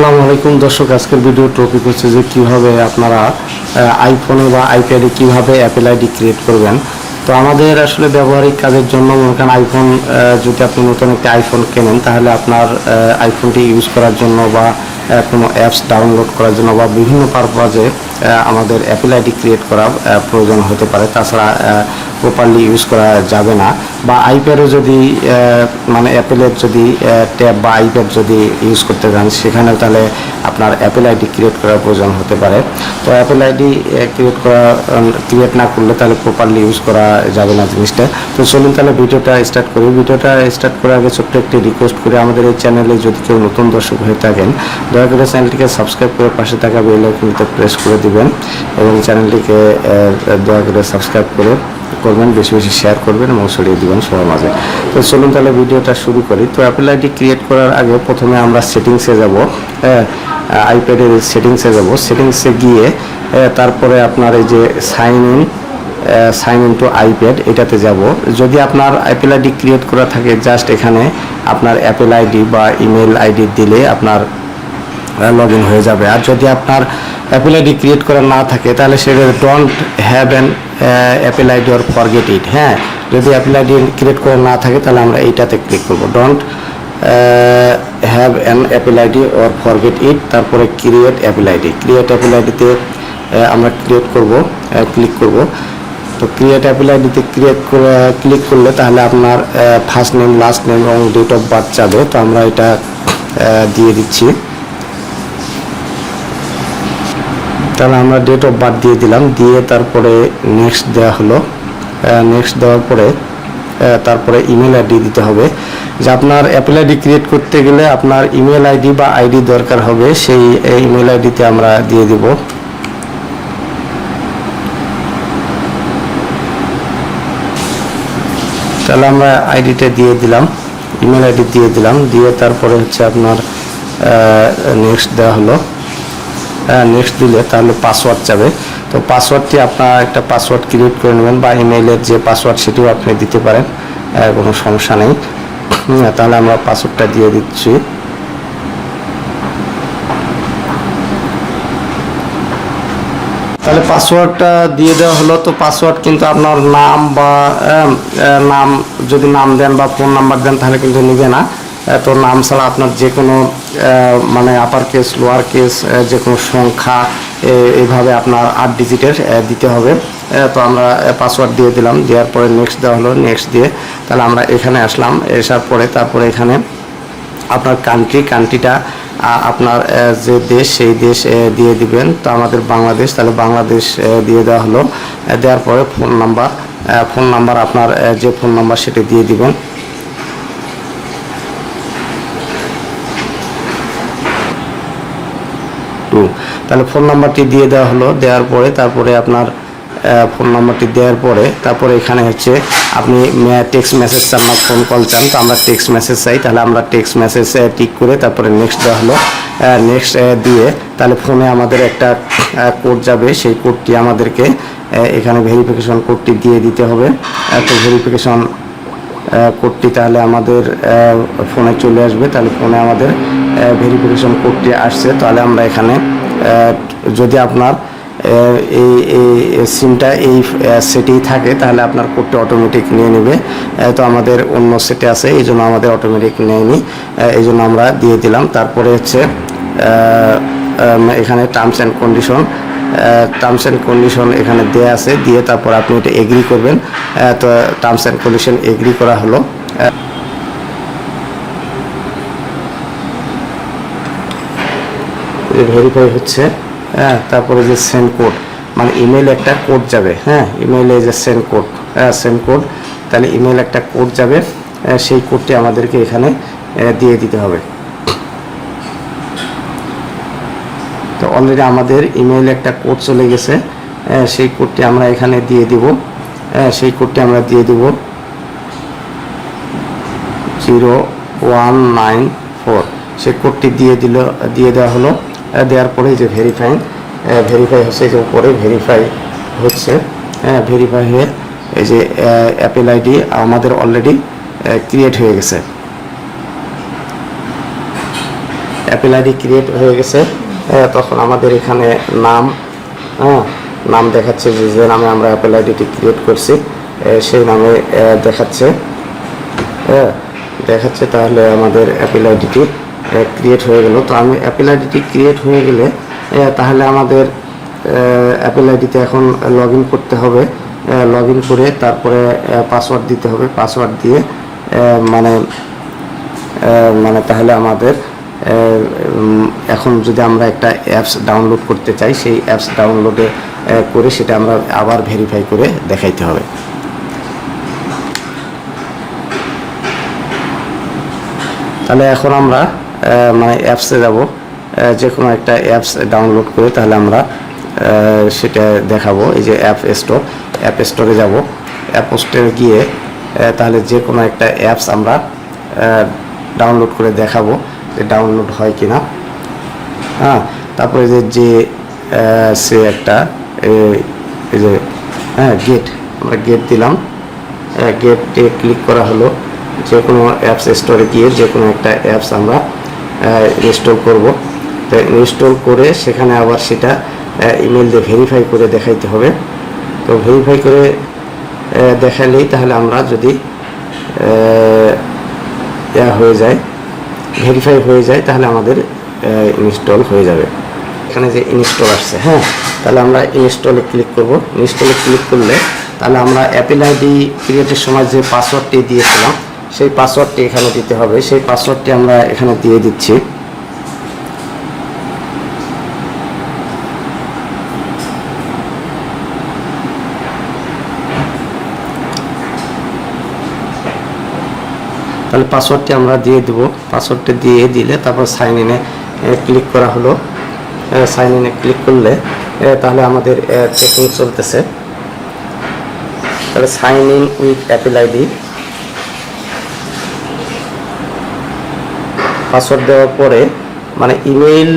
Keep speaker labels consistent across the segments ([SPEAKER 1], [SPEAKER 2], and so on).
[SPEAKER 1] আসসালামু আলাইকুম দর্শক, আজকের ভিডিও টপিক হচ্ছে যে কীভাবে আপনারা আইফোনে বা আইপ্যাডে কীভাবে অ্যাপেল আইডি ক্রিয়েট করবেন। তো আমাদের আসলে ব্যবহারিক কাজের জন্য মনে করেন আইফোন যদি আপনি নতুন একটি আইফোন কেনেন, তাহলে আপনার আইফোনটি ইউজ করার জন্য বা কোনো অ্যাপস ডাউনলোড করার জন্য বা বিভিন্ন পারপাজে আমাদের অ্যাপেল আইডি ক্রিয়েট করা প্রয়োজন হতে পারে। তাছাড়া প্রপারলি ইউজ করা যাবে না। বা আইপ্যাডও যদি মানে অ্যাপেলের যদি ট্যাব বা আইপ্যাড যদি ইউজ করতে চান সেখানে তাহলে আপনার অ্যাপেল আইডি ক্রিয়েট করার প্রয়োজন হতে পারে। তো অ্যাপেল আইডি ক্রিয়েট করা ক্রিয়েট না করলে তাহলে প্রপারলি ইউজ করা যাবে না জিনিসটা। তো চলুন তাহলে ভিডিওটা স্টার্ট করি। ভিডিওটা স্টার্ট করার আগে ছোট্ট একটি রিকোয়েস্ট করে। আমাদের এই চ্যানেলে যদি কেউ নতুন দর্শক হয়ে থাকেন, দয়া করে চ্যানেলটিকে সাবস্ক্রাইব করে পাশে থাকা বেল আইকনটিতে প্রেস করে দিবেন এবং চ্যানেলটিকে দয়া করে সাবস্ক্রাইব করে করবেন, বেশি বেশি শেয়ার করবেন এবং ছড়িয়ে দিবেন সবার মাঝে। তো চলুন তাহলে ভিডিওটা শুরু করি। তো অ্যাপেল আইডি ক্রিয়েট করার আগে প্রথমে আমরা সেটিংসে যাব। হ্যাঁ আইপ্যাডের সেটিংসে যাব। সেটিংসে গিয়ে তারপরে আপনার এই যে sign in sign in to iPad এটাতে যাব। যদি আপনার অ্যাপেল আইডি ক্রিয়েট করা থাকে জাস্ট এখানে আপনার অ্যাপেল আইডি বা ইমেল আইডি দিলে আপনার লগ ইন হয়ে যাবে। আর যদি আপনার অ্যাপেল আইডি ক্রিয়েট করা না থাকে, তাহলে সেটা don't have an Apple ID or forget it হ্যাঁ যদি অ্যাপেল আইডি ক্রিয়েট করা না থাকে, তাহলে আমরা এইটাতে ক্লিক করব। Don't have an Apple ID or forget it তারপরে create Apple ID create Apple আইডিতে আমরা ক্রিয়েট করব ক্লিক করব। তো ক্রিয়েট অ্যাপেল আইডিতে ক্রিয়েট করে ক্লিক করলে তাহলে আপনার ফার্স্ট নেম লাস্ট নেম এবং ডেট অফ বার্থ যাবে। তো আমরা এটা দিয়ে দিচ্ছি। তাহলে আমরা ডেট অফ বার্থ দিয়ে দিলাম। দিয়ে তারপরে নেক্সট দেওয়া হলো। নেক্সট দেওয়ার পরে তারপরে ইমেল আইডি দিতে হবে। যে আপনার অ্যাপেল আইডি ক্রিয়েট করতে গেলে আপনার ইমেল আইডি বা আইডি দরকার হবে, সেই ইমেল আইডিতে আমরা দিয়ে দিব। তাহলে আমরা আইডিটা দিয়ে দিলাম ইমেল আইডি দিয়ে দিলাম, দিয়ে তারপরে হচ্ছে আপনার নেক্সট দেওয়া হলো। নেক্সট দিলে তাহলে পাসওয়ার্ড যাবে। তো পাসওয়ার্ডটি আপনার একটা পাসওয়ার্ড ক্রিয়েট করে নেবেন বা ইমেইলের যে পাসওয়ার্ড সেটিও আপনি দিতে পারেন কোনো সমস্যা নেই। তাহলে আমরা পাসওয়ার্ডটা দিয়ে দিচ্ছি। তাহলে পাসওয়ার্ডটা দিয়ে দেওয়া হলো, তো পাসওয়ার্ড কিন্তু আপনার নাম বা নাম যদি নাম দেন বা ফোন নাম্বার দেন, তাহলে কিন্তু নিবে না। তো নাম ছাড়া আপনার যে কোনো মানে আপার কেস লোয়ার কেস যে কোনো সংখ্যা এইভাবে আপনার আট ডিজিটের দিতে হবে। তো আমরা পাসওয়ার্ড দিয়ে দিলাম। দেওয়ার পরে নেক্সট দেওয়া হলো নেক্সট দিয়ে তাহলে আমরা এখানে আসলাম। আসার পরে তারপরে এখানে আপনার কান্ট্রি কান্ট্রিটা আপনার যে দেশ, সেই দেশ দিয়ে দিবেন। তো আমাদের বাংলাদেশ, তাহলে বাংলাদেশ দিয়ে দেওয়া হলো। দেওয়ার পরে ফোন নাম্বার ফোন নাম্বার আপনার যে ফোন নাম্বার সেটা দিয়ে দিবেন। টু তাহলে ফোন নাম্বারটি দিয়ে দেওয়া হলো। দেওয়ার পরে তারপরে আপনার ফোন নাম্বারটি দেওয়ার পরে তারপরে এখানে হচ্ছে আপনি টেক্সট মেসেজ চান না ফোন কল চান, তো আমরা টেক্সট মেসেজ চাই। তাহলে আমরা টেক্সট মেসেজ টিক করে তারপরে নেক্সট দেওয়া হলো। নেক্সট দিয়ে তাহলে ফোনে আমাদের একটা কোড যাবে। সেই কোডটি আমাদেরকে এখানে ভেরিফিকেশন কোডটি দিয়ে দিতে হবে। তো ভেরিফিকেশন কোডটি তাহলে আমাদের ফোনে চলে আসবে। তাহলে ফোনে আমাদের ভেরিফিকেশন কোডটি আসছে, তাহলে আমরা এখানে যদি আপনার এই এই সিমটা এই সেটেই থাকে, তাহলে আপনার কোডটি অটোমেটিক নিয়ে নেবে। তো আমাদের অন্য সেটে আছে, এই জন্য আমাদের অটোমেটিক নেয়নি। এই জন্য আমরা দিয়ে দিলাম। তারপরে হচ্ছে এখানে terms and condition terms and condition এখানে দেয়া আছে। দিয়ে তারপর আপনি এটা এগ্রি করবেন। তো টার্মস অ্যান্ড কন্ডিশন এগ্রি করা হলো। ভেরিফাই হচ্ছে হ্যাঁ তারপরে যে সেন্ড কোড মানে ইমেল একটা কোড যাবে হ্যাঁ ইমেইলে যে সেন্ড কোড হ্যাঁ সেন্ড কোড তাহলে ইমেল একটা কোড যাবে সেই কোডটি আমাদেরকে এখানে দিয়ে দিতে হবে। তো অলরেডি আমাদের ইমেইলে একটা কোড চলে গেছে সেই কোডটি আমরা এখানে দিয়ে দিব সেই কোডটি আমরা দিয়ে দিব জিরো ওয়ান নাইন ফোর সেই কোডটি দিয়ে দিল, দিয়ে দেওয়া হলো দেওয়ার পরে যে ভেরিফাই ভেরিফাই হচ্ছে যে উপরে ভেরিফাই হচ্ছে হ্যাঁ ভেরিফাই হয়ে এই যে অ্যাপেল আইডি আমাদের অলরেডি ক্রিয়েট হয়ে গেছে। অ্যাপেল আইডি ক্রিয়েট হয়ে গেছে তখন আমাদের এখানে নাম হ্যাঁ নাম দেখাচ্ছে যে যে নামে আমরা অ্যাপেল আইডিটি ক্রিয়েট করছি সেই নামে দেখাচ্ছে হ্যাঁ দেখাচ্ছে তাহলে আমাদের অ্যাপেল আইডিটি ক্রিয়েট হয়ে গেল। তো আমি অ্যাপেল আইডিটি ক্রিয়েট হয়ে গেলে তাহলে আমাদের অ্যাপেল আইডিতে এখন লগ করতে হবে। লগ করে তারপরে পাসওয়ার্ড দিতে হবে। পাসওয়ার্ড দিয়ে মানে মানে তাহলে আমাদের এখন যদি আমরা একটা অ্যাপস ডাউনলোড করতে চাই, সেই অ্যাপস ডাউনলোডে করে সেটা আমরা আবার ভেরিফাই করে দেখাইতে হবে। তাহলে এখন আমরা মানে অ্যাপসে যাব যে কোনো একটা অ্যাপস ডাউনলোড করে তাহলে আমরা সেটা দেখাবো, এই যে অ্যাপ স্টোর অ্যাপ স্টোরে যাব অ্যাপ স্টোরে গিয়ে তাহলে যে কোনো একটা অ্যাপস আমরা ডাউনলোড করে দেখাবো, যে ডাউনলোড হয় কি না হ্যাঁ তারপরে যে যে সে একটা এই যে হ্যাঁ গেট আমরা গেট দিলাম গেটে ক্লিক করা হলো যে কোনো অ্যাপস স্টোরে গিয়ে যে কোনো একটা অ্যাপস আমরা ইনস্টল করব। তো ইনস্টল করে সেখানে আবার সেটা ইমেল দিয়ে ভেরিফাই করে দেখাইতে হবে। তো ভেরিফাই করে দেখালেই তাহলে আমরা যদি হয়ে যায় ভেরিফাই হয়ে যায়, তাহলে আমাদের ইনস্টল হয়ে যাবে। এখানে যে ইনস্টল আসছে হ্যাঁ? তাহলে আমরা ইনস্টলে ক্লিক করব। ইনস্টলে ক্লিক করলে তাহলে আমরা অ্যাপেল আইডি ক্রিয়েটের সময় যে পাসওয়ার্ডটি দিয়েছিলাম সেই পাসওয়ার্ডটি এখানে দিতে হবে। সেই পাসওয়ার্ডটি আমরা এখানে দিয়ে দিচ্ছি। তাহলে পাসওয়ার্ডটি আমরা দিয়ে দেবো। পাসওয়ার্ডটি দিয়ে দিলে তারপর সাইন ইনে ক্লিক করা হলো। সাইন ইনে ক্লিক করলে তাহলে আমাদের চেকিং চলতেছে। তাহলে sign in with Apple ID password দেওয়ার পরে মানে ইমেইল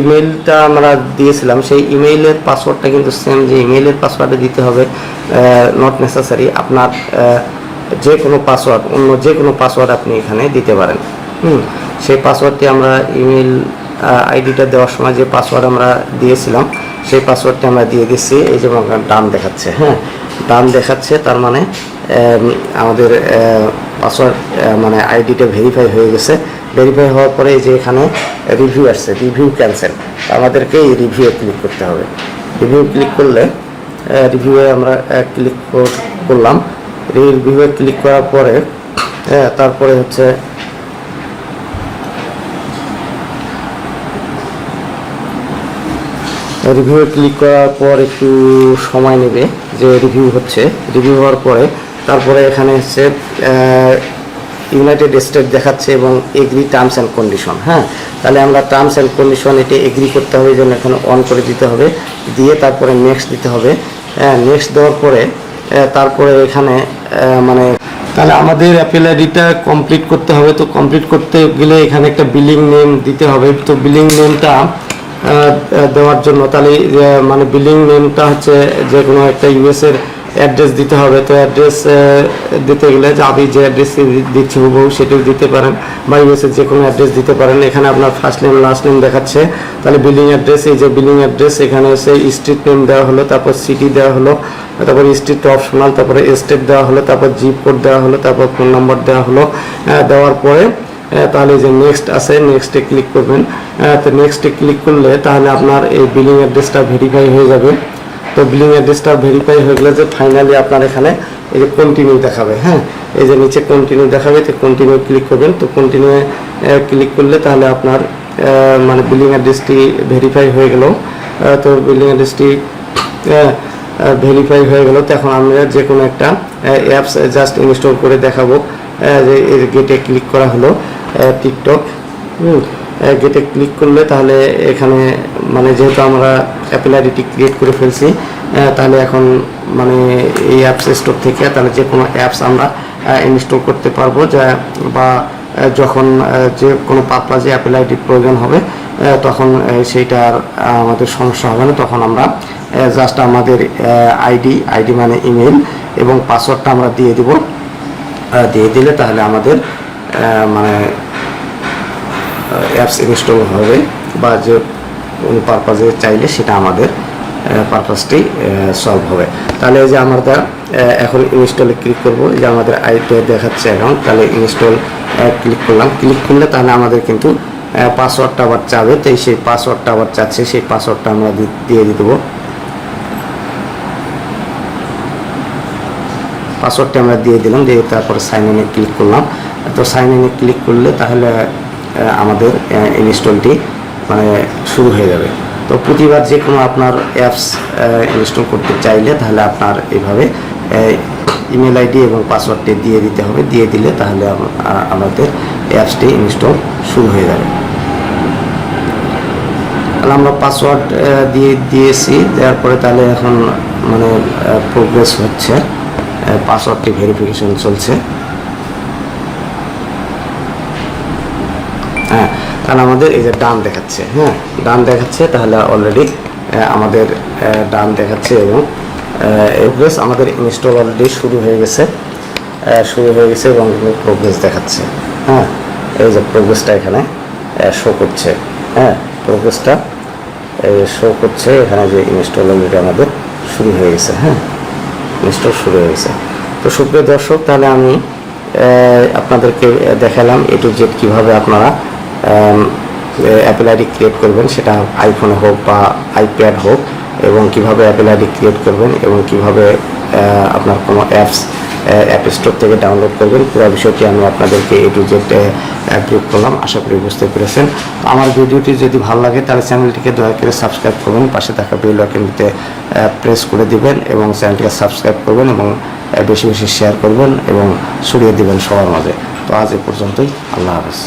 [SPEAKER 1] ইমেইলটা আমরা দিয়েছিলাম, সেই ইমেইলের পাসওয়ার্ডটা কিন্তু সেম যে ইমেইলের পাসওয়ার্ডে দিতে হবে নট নেসেসারি আপনার যে কোনো পাসওয়ার্ড অন্য যে কোনো পাসওয়ার্ড আপনি এখানে দিতে পারেন। হুম, সেই পাসওয়ার্ডটি আমরা ইমেইল আইডিটা দেওয়ার সময় যে পাসওয়ার্ড আমরা দিয়েছিলাম, সেই পাসওয়ার্ডটি আমরা দিয়ে দিচ্ছি, এই যে ডান দেখাচ্ছে হ্যাঁ ডান দেখাচ্ছে, তার মানে আমাদের পাসওয়ার্ড মানে আইডিটা ভেরিফাই হয়ে গেছে। ভেরিফাই হওয়ার পরে যে এখানে রিভিউ আসছে রিভিউ ক্যান্সেল আমাদেরকে এই রিভিউ ক্লিক করতে হবে। রিভিউ ক্লিক করলে রিভিউয়ে আমরা ক্লিক করলাম। রিভিউয়ে ক্লিক করার পরে হ্যাঁ, তারপরে হচ্ছে রিভিউ ক্লিক করার পর একটু সময় নেবে যে রিভিউ হচ্ছে। রিভিউ হওয়ার পরে তারপরে এখানে হচ্ছে ইউনাইটেড স্টেট দেখাচ্ছে এবং এগ্রি টার্মস অ্যান্ড কন্ডিশন হ্যাঁ? তাহলে আমরা টার্মস অ্যান্ড কন্ডিশন এটি এগ্রি করতে হবে জন্য এখানে অন করে দিতে হবে, দিয়ে তারপরে নেক্সট দিতে হবে হ্যাঁ? নেক্সট দেওয়ার পরে তারপরে এখানে মানে তাহলে আমাদের অ্যাপেল আইডিটা কমপ্লিট করতে হবে, তো কমপ্লিট করতে গেলে এখানে একটা বিলিং নেম দিতে হবে, তো বিলিং নেমটা দেওয়ার জন্য, তাহলে মানে বিলিং নেমটা হচ্ছে যে কোনো একটা ইউএসের এর অ্যাড্রেস দিতে হবে। তো অ্যাড্রেস দিতে গেলে যে আমি যে অ্যাড্রেস দিচ্ছি হুবহু সেটিও দিতে পারেন। বা ইউএস এর যে কোনো অ্যাড্রেস দিতে পারেন। এখানে আপনার ফার্স্ট নেম লাস্ট নেম দেখাচ্ছে। তাহলে বিলিং অ্যাড্রেস এই যে বিলিং অ্যাড্রেস এখানে হচ্ছে স্ট্রিট নেম দেওয়া হলো, তারপর সিটি দেওয়া হলো, তারপর স্ট্রিট অপশনাল তারপরে স্টেট দেওয়া হলো, তারপর জিপ কোড দেওয়া হলো, তারপর ফোন নম্বর দেওয়া হলো। দেওয়ার পরে তাহলে যে নেক্সট আছে নেক্সটে ক্লিক করবেন। তো নেক্সটে ক্লিক করলে তাহলে আপনার এই বিলিং অ্যাড্রেসটা ভেরিফাই হয়ে যাবে। তো বিলিং অ্যাড্রেসটা ভেরিফাই হয়ে গেলে যে ফাইনালি আপনার এখানে এই যে কন্টিনিউ দেখাবে হ্যাঁ? এই যে নিচে কন্টিনিউ দেখাবে, তো কন্টিনিউ ক্লিক করবেন। তো কন্টিনিউ ক্লিক করলে তাহলে আপনার মানে বিলিং অ্যাড্রেসটি ভেরিফাই হয়ে গেল। তো বিলিং অ্যাড্রেসটি ভেরিফাই হয়ে গেল। তো এখন আমরা যে কোনো একটা অ্যাপস জাস্ট ইনস্টল করে দেখাবো। যে গেটে ক্লিক করা হলো টিকটক গেটে ক্লিক করলে তাহলে এখানে মানে যেহেতু আমরা অ্যাপেল আইডিটি ক্রিয়েট করে ফেলছি তাহলে এখন মানে এই অ্যাপস স্টোর থেকে তাহলে যে কোনো অ্যাপস আমরা ইনস্টল করতে পারব যা, বা যখন যে কোনো পারপাজে অ্যাপেল আইডির প্রয়োজন হবে তখন সেইটার আমাদের সমস্যা হবে না। তখন আমরা জাস্ট আমাদের আইডি আইডি মানে ইমেল এবং পাসওয়ার্ডটা আমরা দিয়ে দিব। দিয়ে দিলে তাহলে আমাদের মানে অ্যাপস ইনস্টল হবে বা যে পারপাজে চাইলে সেটা আমাদের পারপাসটি সলভ হবে। তাহলে যে আমরা এখন ইনস্টলে ক্লিক করব যে আমাদের আইপিআই দেখাচ্ছে অ্যাকাউন্ট তাহলে ইনস্টল ক্লিক করলাম। ক্লিক করলে তাহলে আমাদের কিন্তু পাসওয়ার্ডটা আবার চাবে। তো সেই পাসওয়ার্ডটা আবার চাচ্ছে, সেই পাসওয়ার্ডটা আমরা দিয়ে দেবো। পাসওয়ার্ডটা আমরা দিয়ে দিলাম, দিয়ে তারপরে সাইন ইনে ক্লিক করলাম। তো সাইন ইনে ক্লিক করলে তাহলে আমাদের ইনস্টলটি মানে শুরু হয়ে যাবে। তো প্রতিবার যে কোনো আপনার অ্যাপস ইনস্টল করতে চাইলে তাহলে আপনার এইভাবে ইমেল আইডি এবং পাসওয়ার্ডটি দিয়ে দিতে হবে। দিয়ে দিলে তাহলে আমাদের অ্যাপসটি ইনস্টল শুরু হয়ে যাবে। তাহলে আমরা পাসওয়ার্ড দিয়ে দিয়েছি। দেওয়ার পরে তাহলে এখন মানে প্রোগ্রেস হচ্ছে। পাসওয়ার্ডটি ভেরিফিকেশন চলছে। হ্যাঁ তাহলে আমাদের এই যে ডান দেখাচ্ছে হ্যাঁ ডান দেখাচ্ছে, তাহলে অলরেডি আমাদের ডান দেখাচ্ছে এবং প্রোগ্রেস আমাদের ইনস্টল অলরেডি শুরু হয়ে গেছে শুরু হয়ে গেছে এবং প্রোগ্রেস দেখাচ্ছে হ্যাঁ এই যে প্রোগ্রেসটা এখানে শো করছে হ্যাঁ প্রোগ্রেসটা শো করছে, এখানে যে ইনস্টল অলরেডি আমাদের শুরু হয়ে গেছে হ্যাঁ ইনস্টল শুরু হয়ে গেছে। তো সুপ্রিয় দর্শক, তাহলে আমি আপনাদেরকে দেখালাম এ টু জেড কীভাবে আপনারা অ্যাপেল আইডি ক্রিয়েট করবেন, সেটা আইফোন হোক বা আইপ্যাড হোক, এবং কীভাবে অ্যাপেল আইডি ক্রিয়েট করবেন এবং কীভাবে আপনার কোনো অ্যাপস অ্যাপ স্টোর থেকে ডাউনলোড করবেন, পুরো বিষয়টি আমি আপনাদেরকে এ টু জেড করলাম, আশা করি বুঝতে পেরেছেন। আমার ভিডিওটি যদি ভালো লাগে, তাহলে চ্যানেলটিকে দয়া করে সাবস্ক্রাইব করবেন, পাশে থাকা বেল আইকনটিতে প্রেস করে দিবেন এবং চ্যানেলটিকে সাবস্ক্রাইব করবেন এবং বেশি বেশি শেয়ার করবেন এবং ছড়িয়ে দিবেন সবার মাঝে। তো আজ এ পর্যন্তই, আল্লাহ হাফেজ।